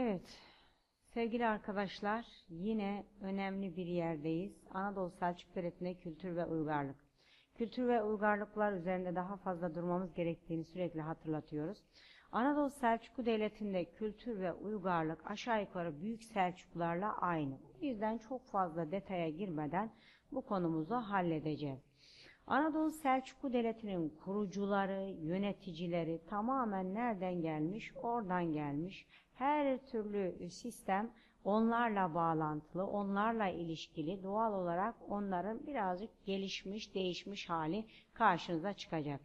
Evet, sevgili arkadaşlar, yine önemli bir yerdeyiz. Anadolu Selçuk Devleti'nde kültür ve uygarlık. Kültür ve uygarlıklar üzerinde daha fazla durmamız gerektiğini sürekli hatırlatıyoruz. Anadolu Selçuklu Devleti'nde kültür ve uygarlık aşağı yukarı Büyük Selçuklularla aynı. O yüzden çok fazla detaya girmeden bu konumuzu halledeceğiz. Anadolu Selçuklu Devleti'nin kurucuları, yöneticileri tamamen nereden gelmiş? Oradan gelmiş. Her türlü sistem onlarla bağlantılı, onlarla ilişkili. Doğal olarak onların birazcık gelişmiş, değişmiş hali karşınıza çıkacak.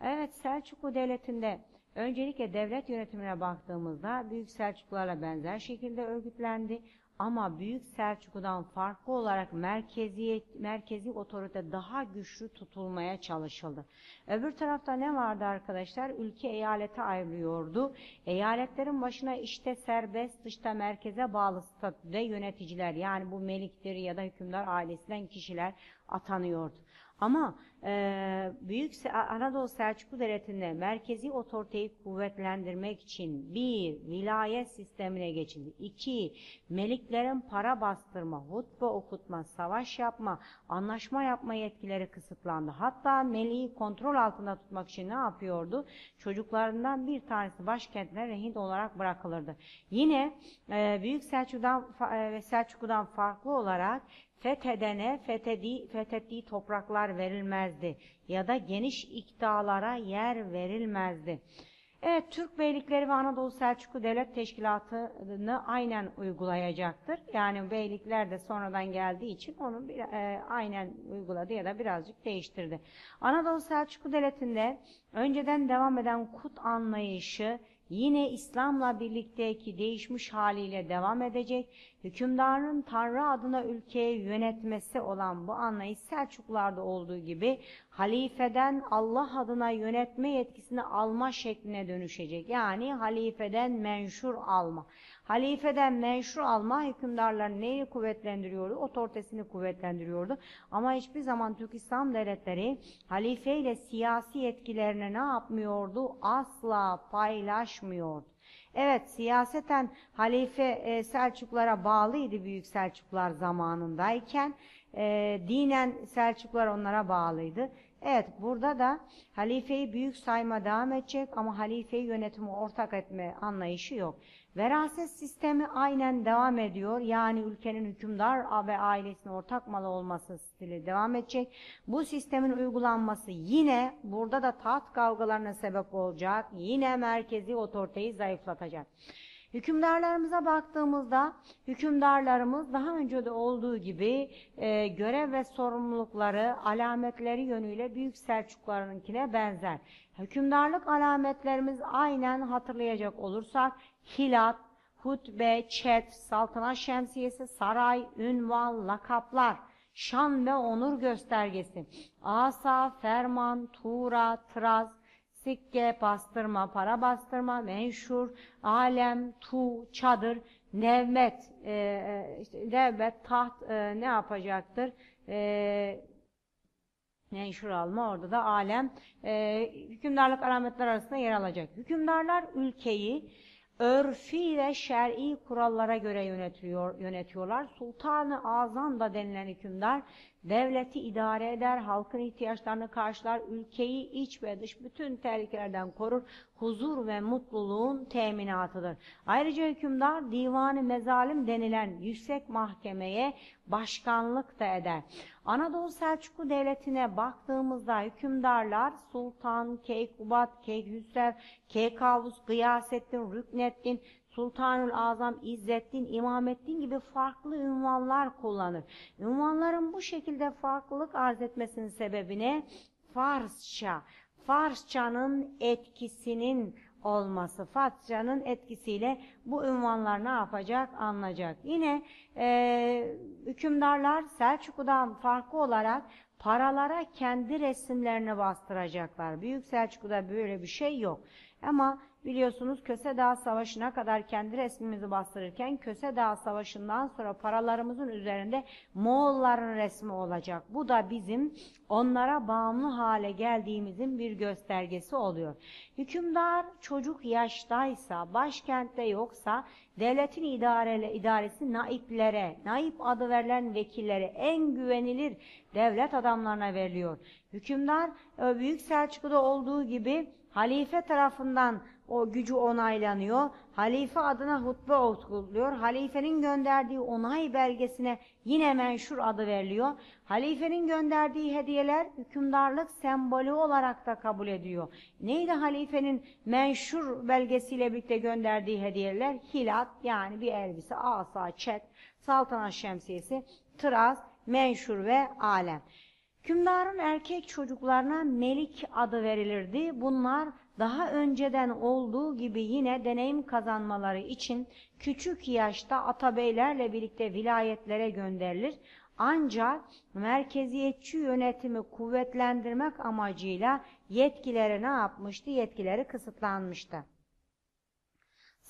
Evet Selçuklu Devleti'nde öncelikle devlet yönetimine baktığımızda Büyük Selçuklularla benzer şekilde örgütlendi. Ama Büyük Selçuklu'dan farklı olarak merkeziyet, merkezi otorite daha güçlü tutulmaya çalışıldı. Öbür tarafta ne vardı arkadaşlar? Ülke eyalete ayrılıyordu. Eyaletlerin başına işte serbest, dışta merkeze bağlı statüde yöneticiler yani bu meliktir ya da hükümdar ailesinden kişiler atanıyordu. Ama e, Büyük Anadolu Selçuklu Devleti'nde merkezi otoriteyi kuvvetlendirmek için bir, vilayet sistemine geçildi. İki, meliklerin para bastırma, hutbe okutma, savaş yapma, anlaşma yapma yetkileri kısıtlandı. Hatta meliği kontrol altında tutmak için ne yapıyordu? Çocuklarından bir tanesi başkentine rehin olarak bırakılırdı. Yine e, Büyük Selçuklu'dan ve Selçuklu'dan farklı olarak fethedene fethedi, fethettiği topraklar verilmezdi ya da geniş iktidalara yer verilmezdi. Evet, Türk beylikleri ve Anadolu Selçuklu Devlet Teşkilatı'nı aynen uygulayacaktır. Yani beylikler de sonradan geldiği için onu bir, e, aynen uyguladı ya da birazcık değiştirdi. Anadolu Selçuklu Devleti'nde önceden devam eden kut anlayışı yine İslam'la birlikteki değişmiş haliyle devam edecek. Hükümdarın Tanrı adına ülkeyi yönetmesi olan bu anlayış Selçuklularda olduğu gibi halifeden Allah adına yönetme yetkisini alma şekline dönüşecek. Yani halifeden menşur alma. Halifeden menşur alma hükümdarların neyi kuvvetlendiriyordu? Otoritesini kuvvetlendiriyordu. Ama hiçbir zaman Türk İslam devletleri halife ile siyasi yetkilerini ne yapmıyordu? Asla paylaşmıyordu. Evet siyaseten halife e, Selçuklara bağlıydı Büyük Selçuklar zamanındayken. E, dinen Selçuklar onlara bağlıydı. Evet burada da halifeyi büyük sayma devam edecek ama halifeyi yönetimi ortak etme anlayışı yok. Veraset sistemi aynen devam ediyor. Yani ülkenin hükümdar ve ailesinin ortak malı olması stili devam edecek. Bu sistemin uygulanması yine burada da taht kavgalarına sebep olacak. Yine merkezi otoriteyi zayıflatacak. Hükümdarlarımıza baktığımızda hükümdarlarımız daha önce de olduğu gibi e, görev ve sorumlulukları, alametleri yönüyle Büyük Selçuklarınkine benzer. Hükümdarlık alametlerimiz aynen hatırlayacak olursak hilat, hutbe, çet, saltanat şemsiyesi, saray, ünvan, lakaplar, şan ve onur göstergesi, asa, ferman, tuğra, traz, sikke, bastırma, para bastırma, menşur, alem, tu, çadır, nevmet, e, e işte nevmet, taht e, ne yapacaktır? E, menşur alma orada da alem e, hükümdarlık alametler arasında yer alacak. Hükümdarlar ülkeyi örfi ve şer'i kurallara göre yönetiyor, yönetiyorlar. Sultanı Azam da denilen hükümdar devleti idare eder, halkın ihtiyaçlarını karşılar, ülkeyi iç ve dış bütün tehlikelerden korur, huzur ve mutluluğun teminatıdır. Ayrıca hükümdar divanı mezalim denilen yüksek mahkemeye başkanlık da eder. Anadolu Selçuklu Devleti'ne baktığımızda hükümdarlar Sultan, Keykubat, Keyhüsrev, Keykavus, Gıyasettin, Rükneddin, Sultanül Azam, İzzettin, İmamettin gibi farklı ünvanlar kullanır. Ünvanların bu şekilde farklılık arz etmesinin sebebi ne? Farsça. Farsçanın etkisinin olması. Farsçanın etkisiyle bu ünvanlar ne yapacak? Anlayacak. Yine e, hükümdarlar Selçuklu'dan farklı olarak paralara kendi resimlerini bastıracaklar. Büyük Selçuklu'da böyle bir şey yok. Ama biliyorsunuz Köse Dağı Savaşı'na kadar kendi resmimizi bastırırken Köse Dağı Savaşı'ndan sonra paralarımızın üzerinde Moğolların resmi olacak. Bu da bizim onlara bağımlı hale geldiğimizin bir göstergesi oluyor. Hükümdar çocuk yaştaysa, başkentte yoksa devletin idarele, idaresi naiplere, naip adı verilen vekillere, en güvenilir devlet adamlarına veriliyor. Hükümdar e, Büyük Selçuklu'da olduğu gibi halife tarafından o gücü onaylanıyor. Halife adına hutbe okuluyor. Halifenin gönderdiği onay belgesine yine menşur adı veriliyor. Halifenin gönderdiği hediyeler hükümdarlık sembolü olarak da kabul ediyor. Neydi halifenin menşur belgesiyle birlikte gönderdiği hediyeler? Hilat yani bir elbise, asa, çet, saltanat şemsiyesi, tıraz, menşur ve alem. Hükümdarın erkek çocuklarına Melik adı verilirdi. Bunlar daha önceden olduğu gibi yine deneyim kazanmaları için küçük yaşta atabeylerle birlikte vilayetlere gönderilir. Ancak merkeziyetçi yönetimi kuvvetlendirmek amacıyla yetkileri ne yapmıştı? Yetkileri kısıtlanmıştı.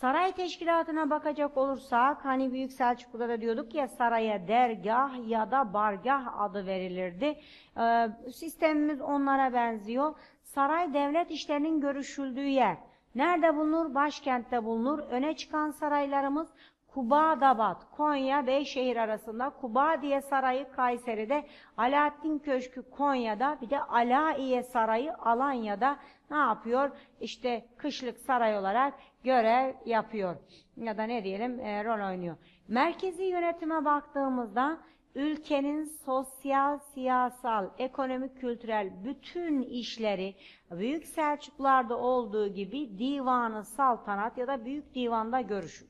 Saray teşkilatına bakacak olursak hani Büyük Selçuklu'da da diyorduk ya saraya dergah ya da bargah adı verilirdi. Ee, sistemimiz onlara benziyor. Saray devlet işlerinin görüşüldüğü yer. Nerede bulunur? Başkentte bulunur. Öne çıkan saraylarımız Kubadabat, Konya, Beyşehir arasında Kubadiye Sarayı Kayseri'de, Alaaddin Köşkü Konya'da, bir de Alaiye Sarayı Alanya'da ne yapıyor? İşte kışlık saray olarak görev yapıyor. Ya da ne diyelim e, rol oynuyor. Merkezi yönetime baktığımızda ülkenin sosyal, siyasal, ekonomik, kültürel bütün işleri Büyük Selçuklularda olduğu gibi divanı saltanat ya da büyük divanda görüşür.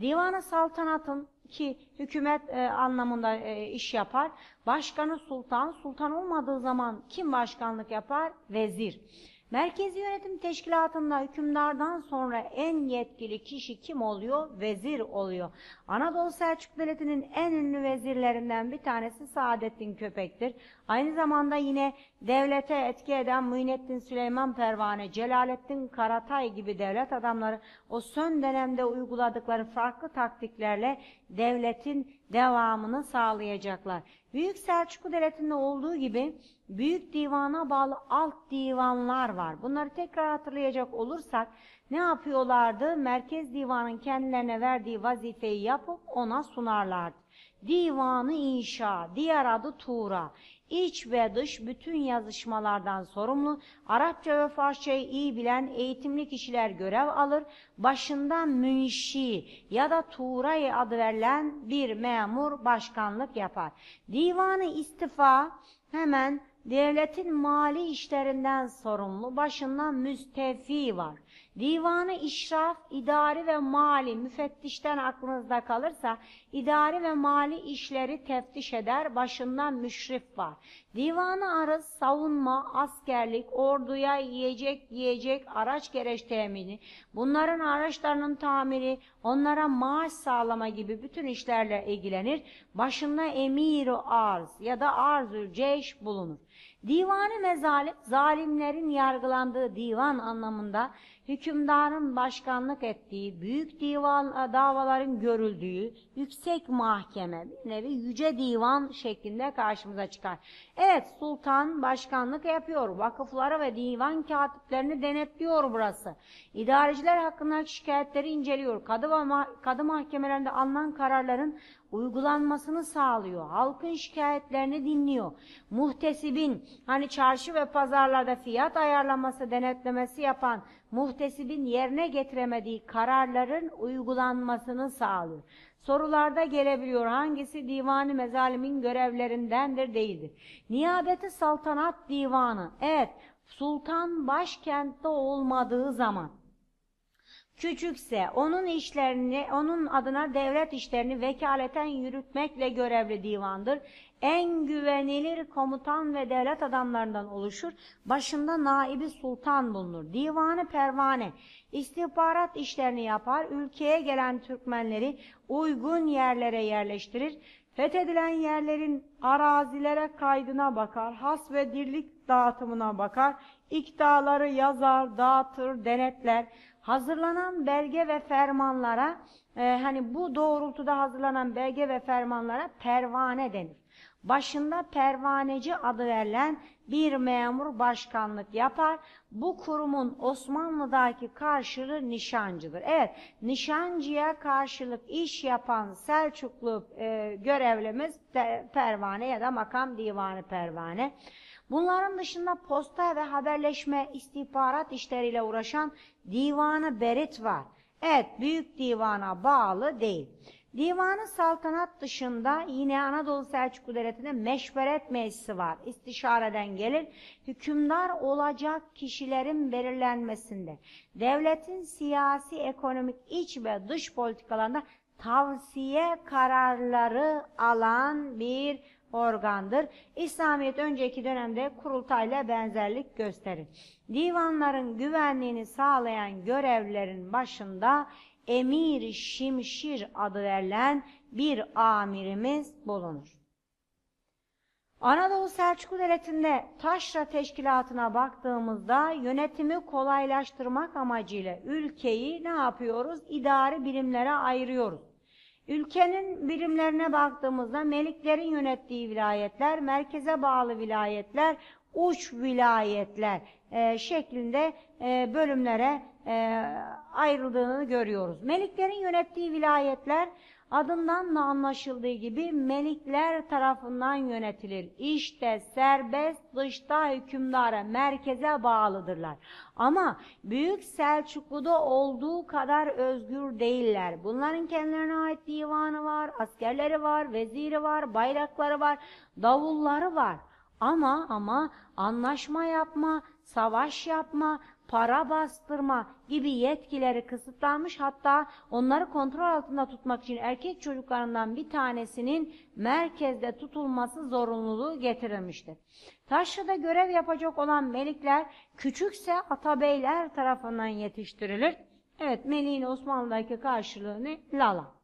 Divanı saltanatın ki hükümet e, anlamında e, iş yapar. Başkanı sultan, sultan olmadığı zaman kim başkanlık yapar? Vezir. Merkezi Yönetim Teşkilatı'nda hükümdardan sonra en yetkili kişi kim oluyor? Vezir oluyor. Anadolu Selçuk Devleti'nin en ünlü vezirlerinden bir tanesi Saadettin Köpek'tir. Aynı zamanda yine devlete etki eden Muhyiddin Süleyman Pervane, Celalettin Karatay gibi devlet adamları o son dönemde uyguladıkları farklı taktiklerle devletin devamını sağlayacaklar. Büyük Selçuklu Devleti'nde olduğu gibi Büyük Divan'a bağlı alt divanlar var. Bunları tekrar hatırlayacak olursak ne yapıyorlardı? Merkez Divan'ın kendilerine verdiği vazifeyi yapıp ona sunarlardı. Divanı inşa, diğer adı Tuğra. İç ve dış bütün yazışmalardan sorumlu, Arapça ve Farsçayı iyi bilen eğitimli kişiler görev alır, başında münşi ya da tuğray adı verilen bir memur başkanlık yapar. Divanı istifa hemen devletin mali işlerinden sorumlu, başında müstefi var. Divanı işraf, idari ve mali müfettişten aklınızda kalırsa idari ve mali işleri teftiş eder, başından müşrif var. Divanı arız, savunma, askerlik, orduya yiyecek, yiyecek, araç gereç temini, bunların araçlarının tamiri, onlara maaş sağlama gibi bütün işlerle ilgilenir. Başında emir arz ya da arzül ceyş bulunur. Divanı mezalim, zalimlerin yargılandığı divan anlamında hükümdarın başkanlık ettiği, büyük divan e, davaların görüldüğü yüksek mahkeme, bir nevi yüce divan şeklinde karşımıza çıkar. Evet sultan başkanlık yapıyor, vakıfları ve divan katiplerini denetliyor burası. İdareciler hakkındaki şikayetleri inceliyor. Kadı, ma kadı mahkemelerinde alınan kararların uygulanmasını sağlıyor. Halkın şikayetlerini dinliyor. Muhtesibin hani çarşı ve pazarlarda fiyat ayarlaması denetlemesi yapan muhtesibin yerine getiremediği kararların uygulanmasını sağlıyor. Sorularda gelebiliyor hangisi divanı mezalimin görevlerindendir değildir. Niyabeti saltanat divanı evet sultan başkentte olmadığı zaman küçükse onun işlerini, onun adına devlet işlerini vekaleten yürütmekle görevli divandır. En güvenilir komutan ve devlet adamlarından oluşur. Başında naibi sultan bulunur. Divanı pervane, istihbarat işlerini yapar. Ülkeye gelen Türkmenleri uygun yerlere yerleştirir. Fethedilen yerlerin arazilere kaydına bakar. Has ve dirlik dağıtımına bakar. İktidarları yazar, dağıtır, denetler Hazırlanan belge ve fermanlara e, hani bu doğrultuda hazırlanan belge ve fermanlara pervane denir. Başında pervaneci adı verilen bir memur başkanlık yapar. Bu kurumun Osmanlı'daki karşılığı nişancıdır. Evet, nişancıya karşılık iş yapan Selçuklu e, görevlimiz de, pervane ya da makam divanı pervane. Bunların dışında posta ve haberleşme istihbarat işleriyle uğraşan divanı berit var. Evet, büyük divana bağlı değil. Divanı saltanat dışında yine Anadolu Selçuklu Devleti'nde meşveret meclisi var. İstişareden gelir. Hükümdar olacak kişilerin belirlenmesinde, devletin siyasi, ekonomik, iç ve dış politikalarında tavsiye kararları alan bir organdır. İslamiyet önceki dönemde kurultayla benzerlik gösterir. Divanların güvenliğini sağlayan görevlerin başında Emir Şimşir adı verilen bir amirimiz bulunur. Anadolu Selçuklu Devleti'nde taşra teşkilatına baktığımızda yönetimi kolaylaştırmak amacıyla ülkeyi ne yapıyoruz? İdari birimlere ayırıyoruz. Ülkenin birimlerine baktığımızda meliklerin yönettiği vilayetler, merkeze bağlı vilayetler, uç vilayetler e, şeklinde e, bölümlere e, ayrıldığını görüyoruz. Meliklerin yönettiği vilayetler adından da anlaşıldığı gibi melikler tarafından yönetilir. İşte serbest dışta hükümdara merkeze bağlıdırlar. Ama Büyük Selçuklu'da olduğu kadar özgür değiller. Bunların kendilerine ait divanı var, askerleri var, veziri var, bayrakları var, davulları var. Ama ama anlaşma yapma, savaş yapma, para bastırma gibi yetkileri kısıtlanmış hatta onları kontrol altında tutmak için erkek çocuklarından bir tanesinin merkezde tutulması zorunluluğu getirilmiştir. Taşra'da görev yapacak olan melikler küçükse atabeyler tarafından yetiştirilir. Evet meliğin Osmanlı'daki karşılığı ne? Lala.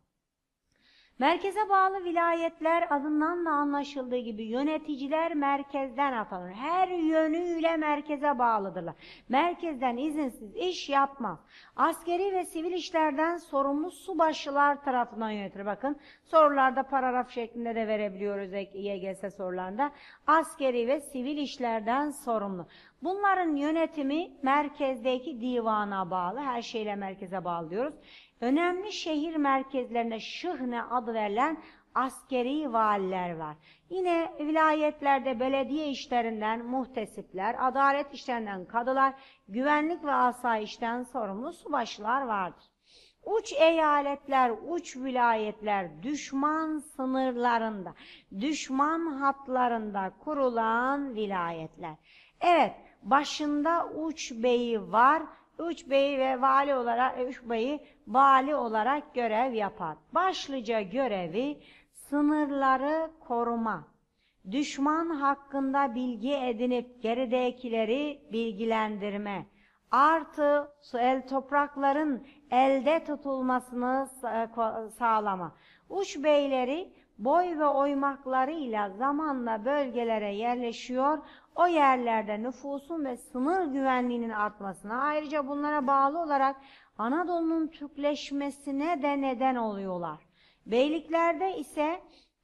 Merkeze bağlı vilayetler adından da anlaşıldığı gibi yöneticiler merkezden atanır. Her yönüyle merkeze bağlıdırlar. Merkezden izinsiz iş yapmaz. Askeri ve sivil işlerden sorumlu subaşılar tarafından yönetilir. Bakın sorularda paragraf şeklinde de verebiliyoruz YGS sorularında. Askeri ve sivil işlerden sorumlu. Bunların yönetimi merkezdeki divana bağlı. Her şeyle merkeze bağlı diyoruz. Önemli şehir merkezlerine şıhne adı verilen askeri valiler var. Yine vilayetlerde belediye işlerinden muhtesipler, adalet işlerinden kadılar, güvenlik ve asayişten sorumlu subaşılar vardır. Uç eyaletler, uç vilayetler düşman sınırlarında, düşman hatlarında kurulan vilayetler. Evet, başında uç beyi var üç beyi ve vali olarak üç beyi vali olarak görev yapar. Başlıca görevi sınırları koruma, düşman hakkında bilgi edinip geridekileri bilgilendirme, artı el toprakların elde tutulmasını sağlama. Uç beyleri boy ve oymaklarıyla zamanla bölgelere yerleşiyor, o yerlerde nüfusun ve sınır güvenliğinin artmasına ayrıca bunlara bağlı olarak Anadolu'nun Türkleşmesine de neden oluyorlar. Beyliklerde ise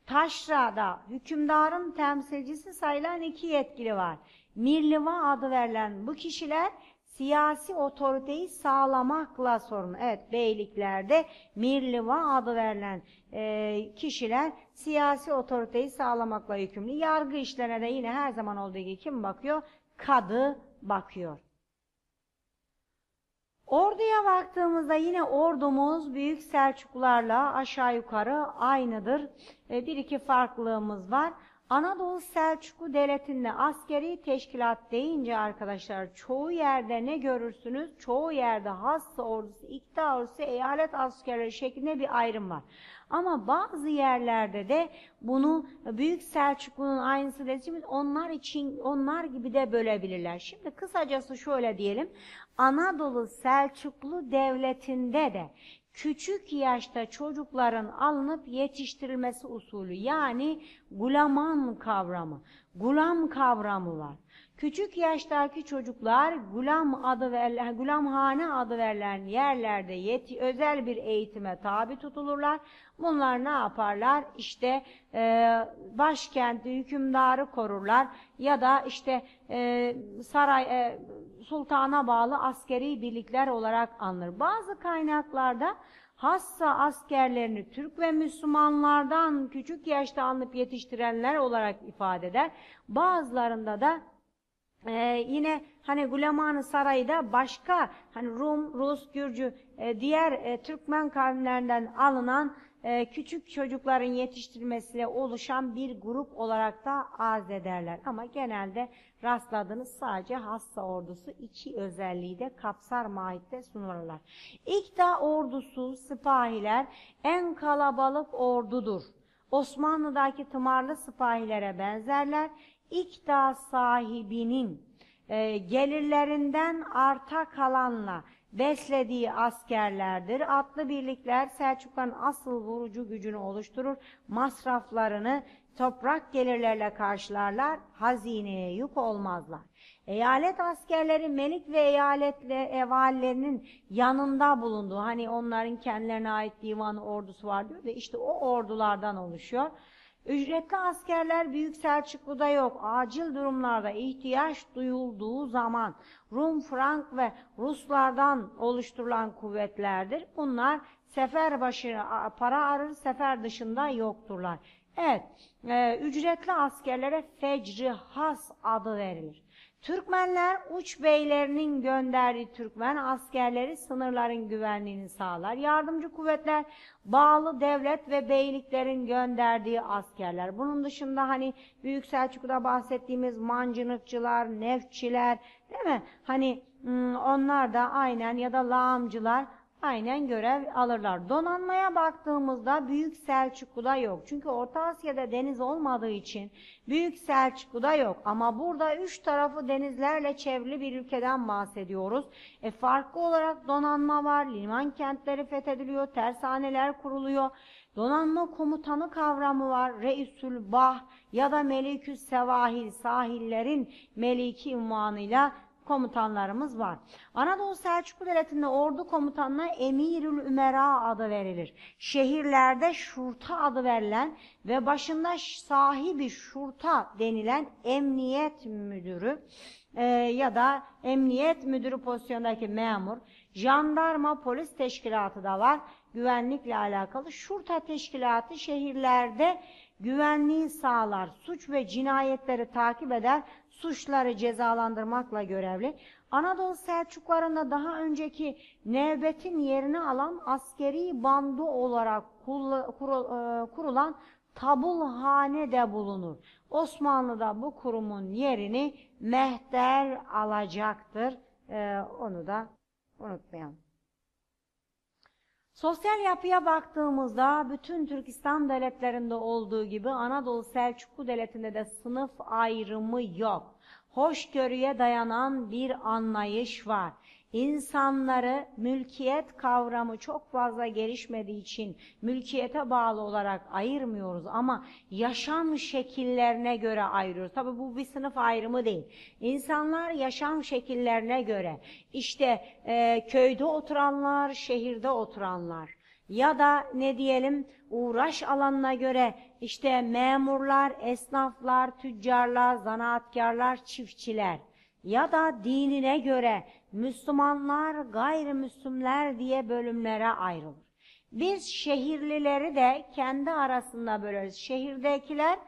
Taşra'da hükümdarın temsilcisi sayılan iki yetkili var. Mirliva adı verilen bu kişiler siyasi otoriteyi sağlamakla sorumlu. Evet beyliklerde Mirliva adı verilen e, kişiler siyasi otoriteyi sağlamakla yükümlü. Yargı işlerine de yine her zaman olduğu gibi kim bakıyor? Kadı bakıyor. Orduya baktığımızda yine ordumuz Büyük Selçuklularla aşağı yukarı aynıdır. E, bir iki farklılığımız var. Anadolu Selçuklu Devleti'nde askeri teşkilat deyince arkadaşlar çoğu yerde ne görürsünüz? Çoğu yerde hassa ordusu, iktidar ordusu, eyalet askerleri şeklinde bir ayrım var. Ama bazı yerlerde de bunu Büyük Selçuklu'nun aynısı dediğimiz onlar için onlar gibi de bölebilirler. Şimdi kısacası şöyle diyelim. Anadolu Selçuklu Devleti'nde de küçük yaşta çocukların alınıp yetiştirilmesi usulü yani gulaman kavramı, gulam kavramı var. Küçük yaştaki çocuklar gulam adı verilen, gulamhane adı verilen yerlerde yeti, özel bir eğitime tabi tutulurlar. Bunlar ne yaparlar? İşte e, başkenti hükümdarı korurlar ya da işte e, saray e, sultana bağlı askeri birlikler olarak anılır. Bazı kaynaklarda hassa askerlerini Türk ve Müslümanlardan küçük yaşta alınıp yetiştirenler olarak ifade eder. Bazılarında da ee, yine hani Guleman Sarayı'da başka hani Rum, Rus, Gürcü, e, diğer e, Türkmen kavimlerinden alınan e, küçük çocukların yetiştirmesiyle oluşan bir grup olarak da arz ederler. Ama genelde rastladığınız sadece hassa ordusu iki özelliği de kapsar mahiyette sunurlar. İkta ordusu, sipahiler en kalabalık ordudur. Osmanlı'daki tımarlı sipahilere benzerler. İkta sahibinin e, gelirlerinden arta kalanla beslediği askerlerdir. Atlı birlikler Selçukluların asıl vurucu gücünü oluşturur. Masraflarını toprak gelirlerle karşılarlar. Hazineye yük olmazlar. Eyalet askerleri melik ve eyaletle evallerinin yanında bulunduğu hani onların kendilerine ait divanı ordusu var diyor ve işte o ordulardan oluşuyor. Ücretli askerler Büyük Selçuklu'da yok. Acil durumlarda ihtiyaç duyulduğu zaman Rum, Frank ve Ruslardan oluşturulan kuvvetlerdir. Bunlar sefer başı para arır, sefer dışında yokturlar. Evet, e, ücretli askerlere fecri has adı verilir. Türkmenler uç beylerinin gönderdiği Türkmen askerleri sınırların güvenliğini sağlar. Yardımcı kuvvetler bağlı devlet ve beyliklerin gönderdiği askerler. Bunun dışında hani Büyük Selçuklu'da bahsettiğimiz mancınıkçılar, nefçiler değil mi? Hani hmm, onlar da aynen ya da lağımcılar aynen görev alırlar. Donanmaya baktığımızda Büyük Selçuklu'da yok. Çünkü Orta Asya'da deniz olmadığı için Büyük Selçuklu'da yok. Ama burada üç tarafı denizlerle çevrili bir ülkeden bahsediyoruz. E, farklı olarak donanma var, liman kentleri fethediliyor, tersaneler kuruluyor. Donanma komutanı kavramı var. Reisül Bah ya da Melikü Sevahil, sahillerin meliki unvanıyla komutanlarımız var. Anadolu Selçuklu Devleti'nde ordu komutanına Emirül Ümera adı verilir. Şehirlerde şurta adı verilen ve başında sahibi şurta denilen emniyet müdürü e, ya da emniyet müdürü pozisyondaki memur, jandarma polis teşkilatı da var. Güvenlikle alakalı şurta teşkilatı şehirlerde güvenliği sağlar, suç ve cinayetleri takip eder, suçları cezalandırmakla görevli. Anadolu Selçuklarında daha önceki nevbetin yerini alan askeri bandı olarak e, kurulan tabulhane de bulunur. Osmanlı'da bu kurumun yerini mehter alacaktır. Ee, onu da unutmayalım. Sosyal yapıya baktığımızda bütün Türkistan devletlerinde olduğu gibi Anadolu Selçuklu devletinde de sınıf ayrımı yok. Hoşgörüye dayanan bir anlayış var. İnsanları mülkiyet kavramı çok fazla gelişmediği için mülkiyete bağlı olarak ayırmıyoruz ama yaşam şekillerine göre ayırıyoruz. Tabi bu bir sınıf ayrımı değil. İnsanlar yaşam şekillerine göre işte e, köyde oturanlar, şehirde oturanlar ya da ne diyelim uğraş alanına göre işte memurlar, esnaflar, tüccarlar, zanaatkarlar, çiftçiler ya da dinine göre Müslümanlar, gayrimüslimler diye bölümlere ayrılır. Biz şehirlileri de kendi arasında böleriz. Şehirdekiler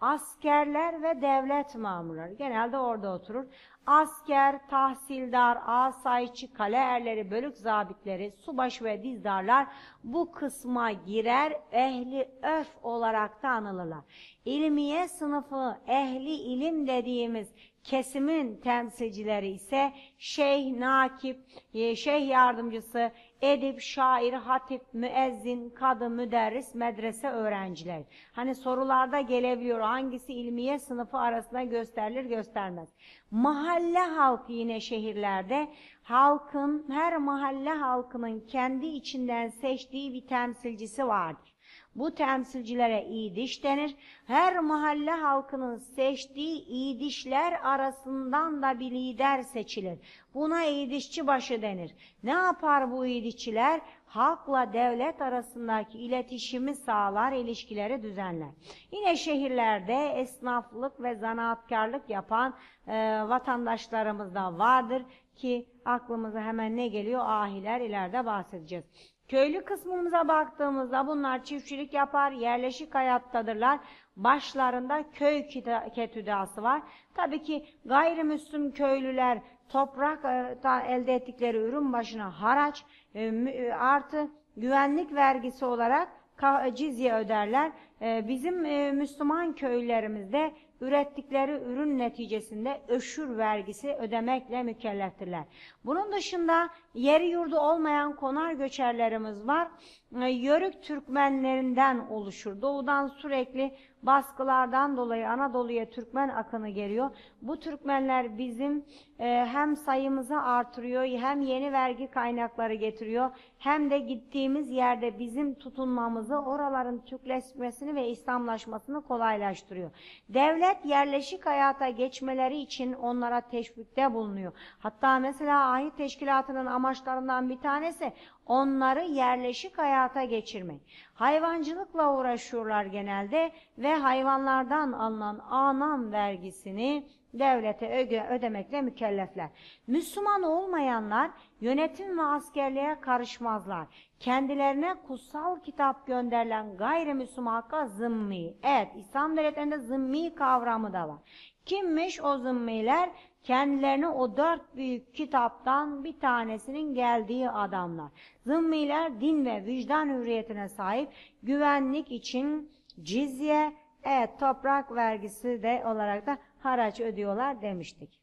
askerler ve devlet mamurları genelde orada oturur. Asker, tahsildar, asayişçi, kale erleri, bölük zabitleri, subaşı ve dizdarlar bu kısma girer, ehli öf olarak da anılırlar. İlmiye sınıfı, ehli ilim dediğimiz kesimin temsilcileri ise şeyh, nakip, e, şeyh yardımcısı, edip, şair, hatip, müezzin, kadı, müderris, medrese öğrencileri. Hani sorularda gelebiliyor hangisi ilmiye sınıfı arasında gösterilir göstermez. Mahalle halkı yine şehirlerde halkın, her mahalle halkının kendi içinden seçtiği bir temsilcisi vardır. Bu temsilcilere İdiş denir. Her mahalle halkının seçtiği İdişler arasından da bir lider seçilir. Buna İdişçi başı denir. Ne yapar bu İdişçiler? Halkla devlet arasındaki iletişimi sağlar, ilişkileri düzenler. Yine şehirlerde esnaflık ve zanaatkarlık yapan e, vatandaşlarımız da vardır ki aklımıza hemen ne geliyor? Ahiler ileride bahsedeceğiz. Köylü kısmımıza baktığımızda bunlar çiftçilik yapar, yerleşik hayattadırlar. Başlarında köy ketüdası var. Tabii ki gayrimüslim köylüler topraktan elde ettikleri ürün başına haraç e, artı güvenlik vergisi olarak cizye öderler. E, bizim e, Müslüman köylerimizde ürettikleri ürün neticesinde öşür vergisi ödemekle mükelleftirler. Bunun dışında yeri yurdu olmayan konar göçerlerimiz var. Yörük Türkmenlerinden oluşur. Doğudan sürekli baskılardan dolayı Anadolu'ya Türkmen akını geliyor. Bu Türkmenler bizim e, hem sayımızı artırıyor hem yeni vergi kaynakları getiriyor hem de gittiğimiz yerde bizim tutunmamızı oraların Türkleşmesini ve İslamlaşmasını kolaylaştırıyor. Devlet yerleşik hayata geçmeleri için onlara teşvikte bulunuyor. Hatta mesela ahit teşkilatının amaçlarından bir tanesi onları yerleşik hayata geçirmek. Hayvancılıkla uğraşıyorlar genelde ve hayvanlardan alınan anam vergisini devlete ödemekle mükellefler. Müslüman olmayanlar yönetim ve askerliğe karışmazlar. Kendilerine kutsal kitap gönderilen gayrimüslim hakka zımmi. Evet İslam devletlerinde zımmi kavramı da var. Kimmiş o zımmiler? Kendilerine o dört büyük kitaptan bir tanesinin geldiği adamlar. Zımmiler din ve vicdan hürriyetine sahip güvenlik için cizye, evet toprak vergisi de olarak da haraç ödüyorlar demiştik.